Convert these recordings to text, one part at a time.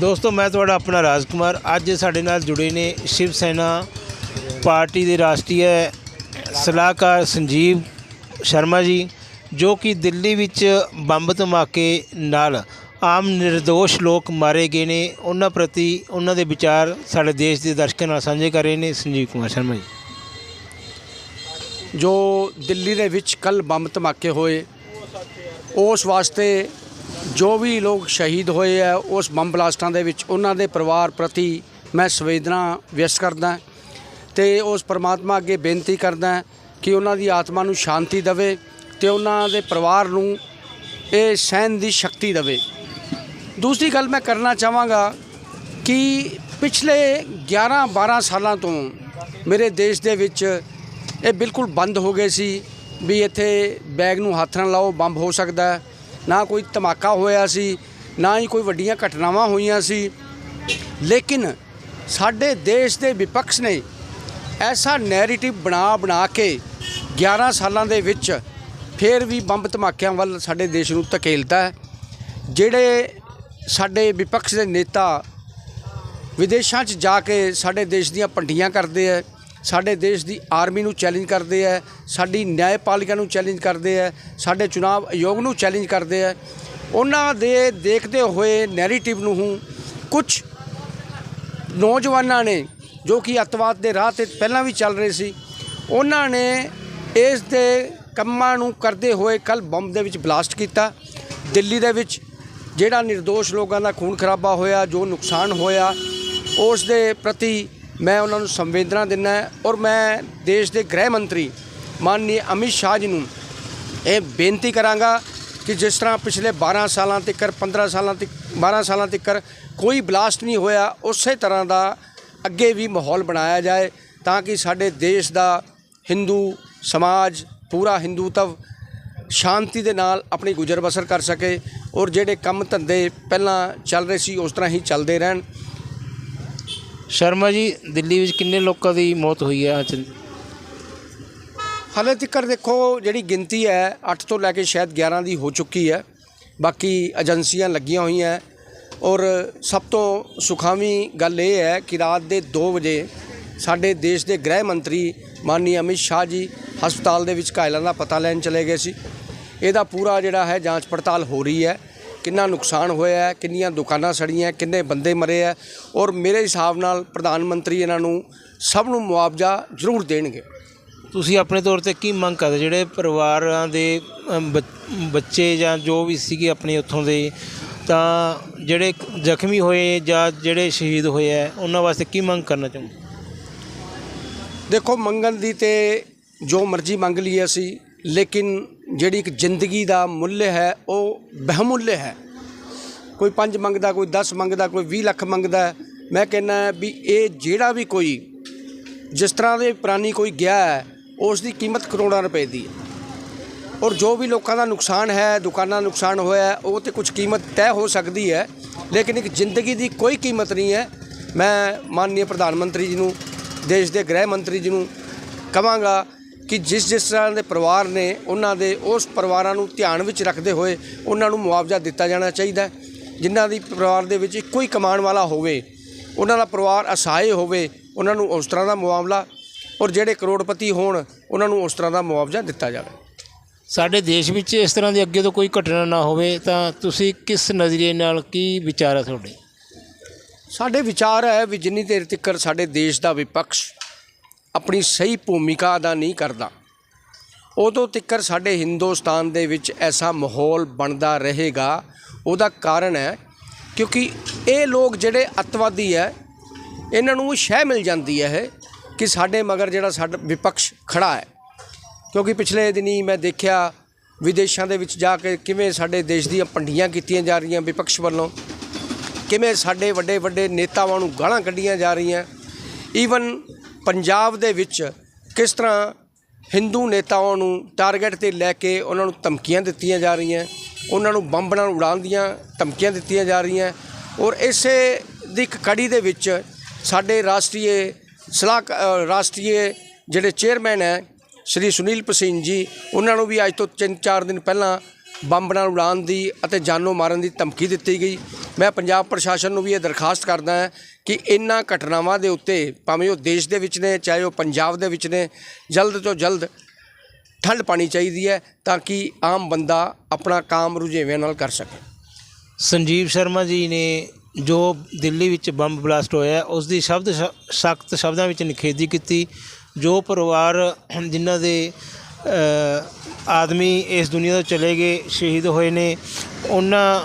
ਦੋਸਤੋ, ਮੈਂ ਤੁਹਾਡਾ ਆਪਣਾ ਰਾਜਕੁਮਾਰ। ਅੱਜ ਸਾਡੇ ਨਾਲ ਜੁੜੇ ਨੇ ਸ਼ਿਵ ਸੈਨਾ ਪਾਰਟੀ ਦੇ ਰਾਸ਼ਟਰੀ ਸਲਾਹਕਾਰ ਸੰਜੀਵ ਸ਼ਰਮਾ ਜੀ, ਜੋ ਕਿ ਦਿੱਲੀ ਵਿੱਚ ਬੰਬ ਧਮਾਕੇ ਨਾਲ ਆਮ ਨਿਰਦੋਸ਼ ਲੋਕ ਮਾਰੇ ਗਏ ਨੇ। ਉਹਨਾਂ ਪ੍ਰਤੀ ਉਹਨਾਂ ਦੇ ਵਿਚਾਰ ਸਾਡੇ ਦੇਸ਼ ਦੇ ਦਰਸ਼ਕਾਂ ਨਾਲ ਸਾਂਝੇ ਕਰ ਰਹੇ ਨੇ ਸੰਜੀਵ ਕੁਮਾਰ ਸ਼ਰਮਾ ਜੀ। ਜੋ ਦਿੱਲੀ ਦੇ ਵਿੱਚ ਕੱਲ ਬੰਬ ਧਮਾਕੇ ਹੋਏ, ਉਸ ਵਾਸਤੇ ਜੋ ਵੀ ਲੋਕ ਸ਼ਹੀਦ ਹੋਏ ਆ, ਉਸ ਬੰਬ ਬਲਾਸਟਾਂ ਦੇ ਵਿੱਚ ਉਹਨਾਂ ਦੇ ਪਰਿਵਾਰ ਪ੍ਰਤੀ ਮੈਂ ਸੰਵੇਦਨਾ ਵਿਅਕਤ ਕਰਦਾ ਤੇ ਉਸ ਪਰਮਾਤਮਾ ਅੱਗੇ ਬੇਨਤੀ ਕਰਦਾ ਕਿ ਉਹਨਾਂ ਦੀ ਆਤਮਾ ਨੂੰ ਸ਼ਾਂਤੀ ਦੇਵੇ ਤੇ ਉਹਨਾਂ ਦੇ ਪਰਿਵਾਰ ਨੂੰ ਇਹ ਸਹਿਣ ਦੀ ਸ਼ਕਤੀ ਦੇਵੇ। ਦੂਸਰੀ ਗੱਲ ਮੈਂ ਕਰਨਾ ਚਾਹਾਂਗਾ ਕਿ ਪਿਛਲੇ 11 12 ਸਾਲਾਂ ਤੋਂ ਮੇਰੇ ਦੇਸ਼ ਦੇ ਵਿੱਚ ਇਹ ਬਿਲਕੁਲ ਬੰਦ ਹੋ ਗਏ ਸੀ ਵੀ ਇੱਥੇ ਬੈਗ ਨੂੰ ਹੱਥ ਨਾਲ ਲਾਓ, ਬੰਬ ਹੋ ਸਕਦਾ ਨਾ ਕੋਈ ਧਮਾਕਾ ਹੋਇਆ ਸੀ, ਨਾ ਹੀ ਕੋਈ ਵੱਡੀਆਂ ਘਟਨਾਵਾਂ ਹੋਈਆਂ ਸੀ। ਲੇਕਿਨ ਸਾਡੇ ਦੇਸ਼ ਦੇ ਵਿਪਕਸ਼ ਨੇ ਐਸਾ ਨੈਰੇਟਿਵ ਬਣਾ ਬਣਾ ਕੇ 11 ਸਾਲਾਂ ਦੇ ਵਿੱਚ ਫਿਰ ਵੀ ਬੰਬ ਧਮਾਕਿਆਂ ਵੱਲ ਸਾਡੇ ਦੇਸ਼ ਨੂੰ ਧਕੇਲਤਾ ਹੈ, ਜਿਹੜੇ ਸਾਡੇ ਵਿਪਕਸ਼ ਦੇ ਨੇਤਾ ਵਿਦੇਸ਼ਾਂ 'ਚ ਜਾ ਕੇ ਸਾਡੇ ਦੇਸ਼ ਦੀਆਂ ਭੰਡੀਆਂ ਕਰਦੇ ਆ ਸਾਡੇ ਦੇਸ਼ ਦੀ ਆਰਮੀ ਨੂੰ ਚੈਲੰਜ ਕਰਦੇ ਹੈ ਸਾਡੀ ਨਿਆਂਪਾਲਿਕਾ ਨੂੰ ਚੈਲੰਜ ਕਰਦੇ ਹੈ ਸਾਡੇ ਚੁਣਾਵ ਆਯੋਗ ਨੂੰ ਚੈਲੰਜ ਕਰਦੇ ਹੈ ਉਹਨਾਂ ਦੇ ਦੇਖਦੇ ਹੋਏ ਨੈਰੇਟਿਵ ਨੂੰ ਕੁਝ ਨੌਜਵਾਨਾਂ ਨੇ, ਜੋ ਕਿ ਅੱਤਵਾਦ ਦੇ ਰਾਹ ਤੇ ਪਹਿਲਾਂ ਵੀ ਚੱਲ ਰਹੇ ਸੀ, ਉਹਨਾਂ ਨੇ ਇਸ ਦੇ ਕੰਮਾਂ ਨੂੰ ਕਰਦੇ ਹੋਏ ਕੱਲ ਬੰਬ ਦੇ ਵਿੱਚ ਬਲਾਸਟ ਕੀਤਾ, ਦਿੱਲੀ ਦੇ ਵਿੱਚ, ਜਿਹੜਾ નિર્ਦੋਸ਼ ਲੋਕਾਂ ਦਾ ਖੂਨ ਖਰਾਬਾ ਹੋਇਆ, ਜੋ ਨੁਕਸਾਨ ਹੋਇਆ, ਉਸ ਦੇ ਪ੍ਰਤੀ ਮੈਂ ਉਹਨਾਂ ਨੂੰ ਸੰਵੇਦਨਾ ਦਿੰਦਾ ਔਰ ਮੈਂ ਦੇਸ਼ ਦੇ ਗ੍ਰਹਿ ਮੰਤਰੀ ਮਾਨਨੀ ਅਮਿਤ ਸ਼ਾਹ ਜੀ ਨੂੰ ਇਹ ਬੇਨਤੀ ਕਰਾਂਗਾ ਕਿ ਜਿਸ ਤਰ੍ਹਾਂ ਪਿਛਲੇ 12 ਸਾਲਾਂ ਤੱਕ 15 ਸਾਲਾਂ ਤੱਕ 12 ਸਾਲਾਂ ਤੱਕ ਕੋਈ ਬਲਾਸਟ ਨਹੀਂ ਹੋਇਆ, ਉਸੇ ਤਰ੍ਹਾਂ ਦਾ ਅੱਗੇ ਵੀ ਮਾਹੌਲ ਬਣਾਇਆ ਜਾਏ ਤਾਂ ਕਿ ਸਾਡੇ ਦੇਸ਼ ਦਾ ਹਿੰਦੂ ਸਮਾਜ, ਪੂਰਾ ਹਿੰਦੂਤਵ ਸ਼ਾਂਤੀ ਦੇ ਨਾਲ ਆਪਣੀ ਗੁਜ਼ਰ ਬਸਰ ਕਰ ਸਕੇ ਔਰ ਜਿਹੜੇ ਕੰਮ ਧੰਦੇ ਪਹਿਲਾਂ ਚੱਲ ਰਹੇ ਸੀ ਉਸ ਤਰ੍ਹਾਂ ਹੀ ਚੱਲਦੇ ਰਹਿਣ। ਸ਼ਰਮਾ ਜੀ, ਦਿੱਲੀ ਵਿੱਚ ਕਿੰਨੇ ਲੋਕਾਂ ਦੀ ਮੌਤ ਹੋਈ ਹੈ ਅੱਜ? ਹਾਲੇ ਤੱਕ ਦੇਖੋ, ਜਿਹੜੀ ਗਿਣਤੀ ਹੈ 8 ਤੋਂ ਲੈ ਕੇ ਸ਼ਾਇਦ 11 ਦੀ ਹੋ ਚੁੱਕੀ ਹੈ। ਬਾਕੀ ਏਜੰਸੀਆਂ ਲੱਗੀਆਂ ਹੋਈਆਂ ਔਰ ਸਭ ਤੋਂ ਸੁਖਾਵੀਂ ਗੱਲ ਇਹ ਹੈ ਕਿ ਰਾਤ ਦੇ 2 ਵਜੇ ਸਾਡੇ ਦੇਸ਼ ਦੇ ਗ੍ਰਹਿ ਮੰਤਰੀ ਮਾਨਨੀय ਅਮਿਤ ਸ਼ਾਹ ਜੀ ਹਸਪਤਾਲ ਦੇ ਵਿੱਚ ਘਾਇਲਾਂ ਦਾ ਪਤਾ ਲੈਣ ਚਲੇ ਗਏ ਸੀ। ਇਹਦਾ ਪੂਰਾ ਜਿਹੜਾ ਹੈ ਜਾਂਚ ਪੜਤਾਲ ਹੋ ਰਹੀ ਹੈ। ਕਿੰਨਾ ਨੁਕਸਾਨ ਹੋਇਆ ਹੈ ਕਿੰਨੀਆਂ ਦੁਕਾਨਾਂ ਸੜੀਆਂ ਕਿੰਨੇ ਬੰਦੇ ਮਰੇ ਹੈ ਔਰ ਮੇਰੇ ਹਿਸਾਬ ਨਾਲ ਪ੍ਰਧਾਨ ਮੰਤਰੀ ਇਹਨਾਂ ਨੂੰ ਸਭ ਨੂੰ ਮੁਆਵਜ਼ਾ ਜ਼ਰੂਰ ਦੇਣਗੇ। ਤੁਸੀਂ ਆਪਣੇ ਤੌਰ ਤੇ ਕੀ ਮੰਗ ਕਰਦੇ? ਜਿਹੜੇ ਪਰਿਵਾਰਾਂ ਦੇ ਬੱਚੇ ਜਾਂ ਜੋ ਵੀ ਸੀਗੇ ਆਪਣੇ ਉੱਥੋਂ ਦੇ ਤਾਂ ਜਿਹੜੇ ਜ਼ਖਮੀ ਹੋਏ ਜਾਂ ਜਿਹੜੇ ਸ਼ਹੀਦ ਹੋਏ ਆ ਉਹਨਾਂ ਵਾਸਤੇ ਕੀ ਮੰਗ ਕਰਨਾ ਚਾਹੁੰਦੇ? ਦੇਖੋ ਮੰਗਣ ਦੀ ਤੇ ਜੋ ਮਰਜ਼ੀ ਮੰਗ ਲਈ ਅਸੀਂ ਲੇਕਿਨ ਜਿਹੜੀ ਇੱਕ ਜ਼ਿੰਦਗੀ ਦਾ ਮੁੱਲ ਹੈ, ਉਹ ਬਹਿਮੁੱਲ ਹੈ। ਕੋਈ 5 ਮੰਗਦਾ, ਕੋਈ 10 ਮੰਗਦਾ, ਕੋਈ 20 ਲੱਖ ਮੰਗਦਾ ਮੈਂ ਕਹਿੰਦਾ ਵੀ ਇਹ ਜਿਹੜਾ ਵੀ ਕੋਈ, ਜਿਸ ਤਰ੍ਹਾਂ ਦੇ ਪ੍ਰਾਣੀ ਕੋਈ ਗਿਆ ਹੈ, ਉਸ ਦੀ ਕੀਮਤ ਕਰੋੜਾਂ ਰੁਪਏ ਦੀ ਹੈ। ਔਰ ਜੋ ਵੀ ਲੋਕਾਂ ਦਾ ਨੁਕਸਾਨ ਹੈ, ਦੁਕਾਨਾਂ ਦਾ ਨੁਕਸਾਨ ਹੋਇਆ ਉਹ ਤੇ ਕੁਝ ਕੀਮਤ ਤੈਅ ਹੋ ਸਕਦੀ ਹੈ, ਲੇਕਿਨ ਇੱਕ ਜ਼ਿੰਦਗੀ ਦੀ ਕੋਈ ਕੀਮਤ ਨਹੀਂ ਹੈ। ਮੈਂ ਮਾਨਨੀय ਪ੍ਰਧਾਨ ਮੰਤਰੀ ਜੀ ਨੂੰ, ਦੇਸ਼ ਦੇ ਗ੍ਰਹਿ ਮੰਤਰੀ ਜੀ ਨੂੰ ਕਵਾਂਗਾ ਕਿ ਜਿਸ ਜਿਸ ਤਰ੍ਹਾਂ ਦੇ ਪਰਿਵਾਰ ਨੇ ਉਹਨਾਂ ਦੇ ਉਸ ਪਰਿਵਾਰਾਂ ਨੂੰ ਧਿਆਨ ਵਿੱਚ ਰੱਖਦੇ ਹੋਏ ਉਹਨਾਂ ਨੂੰ ਮੁਆਵਜ਼ਾ ਦਿੱਤਾ ਜਾਣਾ ਚਾਹੀਦਾ। ਜਿਨ੍ਹਾਂ ਦੀ ਪਰਿਵਾਰ ਦੇ ਵਿੱਚ ਇੱਕੋ ਹੀ ਕਮਾਉਣ ਵਾਲਾ ਹੋਵੇ ਉਹਨਾਂ ਦਾ ਪਰਿਵਾਰ ਅਸਹਾਏ ਹੋਵੇ ਉਹਨਾਂ ਨੂੰ ਉਸ ਤਰ੍ਹਾਂ ਦਾ ਮੁਆਵਜ਼ਾ ਔਰ ਜਿਹੜੇ ਕਰੋੜਪਤੀ ਹੋਣ ਉਹਨਾਂ ਨੂੰ ਉਸ ਤਰ੍ਹਾਂ ਦਾ ਮੁਆਵਜ਼ਾ ਦਿੱਤਾ ਜਾਵੇ ਸਾਡੇ ਦੇਸ਼ ਵਿੱਚ ਇਸ ਤਰ੍ਹਾਂ ਦੀ ਅੱਗੇ ਤੋਂ ਕੋਈ ਘਟਨਾ ਨਾ ਹੋਵੇ ਤਾਂ ਤੁਸੀਂ ਕਿਸ ਨਜ਼ਰੀਏ ਨਾਲ ਕੀ ਵਿਚਾਰ ਹੈ ਤੁਹਾਡੇ ਸਾਡੇ ਵਿਚਾਰ ਹੈ ਵੀ ਜਿੰਨੀ ਦੇਰ ਤੱਕ ਸਾਡੇ ਦੇਸ਼ ਦਾ ਵਿਪਕਸ਼ ਆਪਣੀ ਸਹੀ ਭੂਮਿਕਾ ਅਦਾ ਨਹੀਂ ਕਰਦਾ। ਉਦੋਂ ਤੱਕ ਸਾਡੇ ਹਿੰਦੁਸਤਾਨ ਦੇ ਵਿੱਚ ਐਸਾ ਮਾਹੌਲ ਬਣਦਾ ਰਹੇਗਾ। ਉਹਦਾ ਕਾਰਨ ਹੈ ਕਿਉਂਕਿ ਇਹ ਲੋਕ ਜਿਹੜੇ ਅੱਤਵਾਦੀ ਹੈ, ਇਹਨਾਂ ਨੂੰ ਸ਼ਹਿ ਮਿਲ ਜਾਂਦੀ ਹੈ ਇਹ ਕਿ ਸਾਡੇ ਮਗਰ ਜਿਹੜਾ ਸਾਡਾ ਵਿਪਕਸ਼ ਖੜਾ ਹੈ। ਕਿਉਂਕਿ ਪਿਛਲੇ ਦਿਨੀ ਮੈਂ ਦੇਖਿਆ ਵਿਦੇਸ਼ਾਂ ਦੇ ਵਿੱਚ ਜਾ ਕੇ ਕਿਵੇਂ ਸਾਡੇ ਦੇਸ਼ ਦੀਆਂ ਪੰਡੀਆਂ ਕੀਤੀਆਂ ਜਾ ਰਹੀਆਂ ਵਿਪਕਸ਼ ਵੱਲੋਂ, ਕਿਵੇਂ ਸਾਡੇ ਵੱਡੇ ਵੱਡੇ ਨੇਤਾਵਾਂ ਨੂੰ ਗਾਲਾਂ ਕੱਢੀਆਂ ਜਾ ਰਹੀਆਂ। ਈਵਨ ਪੰਜਾਬ ਦੇ ਵਿੱਚ ਕਿਸ ਤਰ੍ਹਾਂ ਹਿੰਦੂ ਨੇਤਾਵਾਂ ਨੂੰ ਟਾਰਗੇਟ ਤੇ ਲੈ ਕੇ ਉਹਨਾਂ ਨੂੰ ਧਮਕੀਆਂ ਦਿੱਤੀਆਂ ਜਾ ਰਹੀਆਂ, ਉਹਨਾਂ ਨੂੰ ਬੰਬ ਨਾਲ ਉਡਾਉਣ ਦੀਆਂ ਧਮਕੀਆਂ ਦਿੱਤੀਆਂ ਜਾ ਰਹੀਆਂ ਔਰ ਇਸੇ ਦੀ ਇੱਕ ਕੜੀ ਦੇ ਵਿੱਚ ਸਾਡੇ ਰਾਸ਼ਟਰੀ ਸਲਾਹ ਰਾਸ਼ਟਰੀ ਜਿਹੜੇ ਚੇਅਰਮੈਨ ਹੈ, ਸ਼੍ਰੀ ਸੁਨੀਲ ਪਸੀਨ ਜੀ, ਉਹਨਾਂ ਨੂੰ ਵੀ ਅੱਜ ਤੋਂ ਤਿੰਨ ਚਾਰ ਦਿਨ ਪਹਿਲਾਂ ਬੰਬ ਨਾਲ ਉਡਾਉਣ ਦੀ ਅਤੇ ਜਾਨੋਂ ਮਾਰਨ ਦੀ ਧਮਕੀ ਦਿੱਤੀ ਗਈ। ਮੈਂ ਪੰਜਾਬ ਪ੍ਰਸ਼ਾਸਨ ਨੂੰ ਵੀ ਇਹ ਦਰਖਾਸਤ ਕਰਦਾ ਹਾਂ ਕਿ ਇਨ੍ਹਾਂ ਘਟਨਾਵਾਂ ਦੇ ਉੱਤੇ ਭਾਵੇਂ ਉਹ ਦੇਸ਼ ਦੇ ਵਿੱਚ ਨੇ, ਚਾਹੇ ਉਹ ਪੰਜਾਬ ਦੇ ਵਿੱਚ ਨੇ, ਜਲਦ ਤੋਂ ਜਲਦ ਠੰਡ ਪਾਣੀ ਚਾਹੀਦੀ ਹੈ ਤਾਂ ਕਿ ਆਮ ਬੰਦਾ ਆਪਣਾ ਕੰਮ ਰੁਝੇਵਿਆਂ ਨਾਲ ਕਰ ਸਕੇ। ਸੰਜੀਵ ਸ਼ਰਮਾ ਜੀ ਨੇ ਜੋ ਦਿੱਲੀ ਵਿੱਚ ਬੰਬ ਬਲਾਸਟ ਹੋਇਆ ਉਸ ਦੀ ਸ਼ਬਦ ਸਖਤ ਸ਼ਬਦਾਂ ਵਿੱਚ ਨਿਖੇਧੀ ਕੀਤੀ। ਜੋ ਪਰਿਵਾਰ ਜਿਨ੍ਹਾਂ ਦੇ ਆਦਮੀ ਇਸ ਦੁਨੀਆ ਤੋਂ ਚਲੇ ਗਏ, ਸ਼ਹੀਦ ਹੋਏ ਨੇ। ਉਹਨਾਂ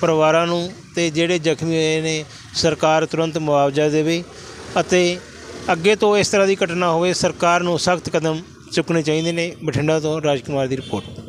ਪਰਿਵਾਰਾਂ ਨੂੰ ਅਤੇ ਜਿਹੜੇ ਜ਼ਖਮੀ ਹੋਏ ਨੇ, ਸਰਕਾਰ ਤੁਰੰਤ ਮੁਆਵਜ਼ਾ ਦੇਵੇ ਅਤੇ ਅੱਗੇ ਤੋਂ ਇਸ ਤਰ੍ਹਾਂ ਦੀ ਘਟਨਾ ਹੋਵੇ, ਸਰਕਾਰ ਨੂੰ ਸਖਤ ਕਦਮ ਚੁੱਕਣੇ ਚਾਹੀਦੇ ਨੇ। ਬਠਿੰਡਾ ਤੋਂ ਰਾਜਕੁਮਾਰ ਦੀ ਰਿਪੋਰਟ।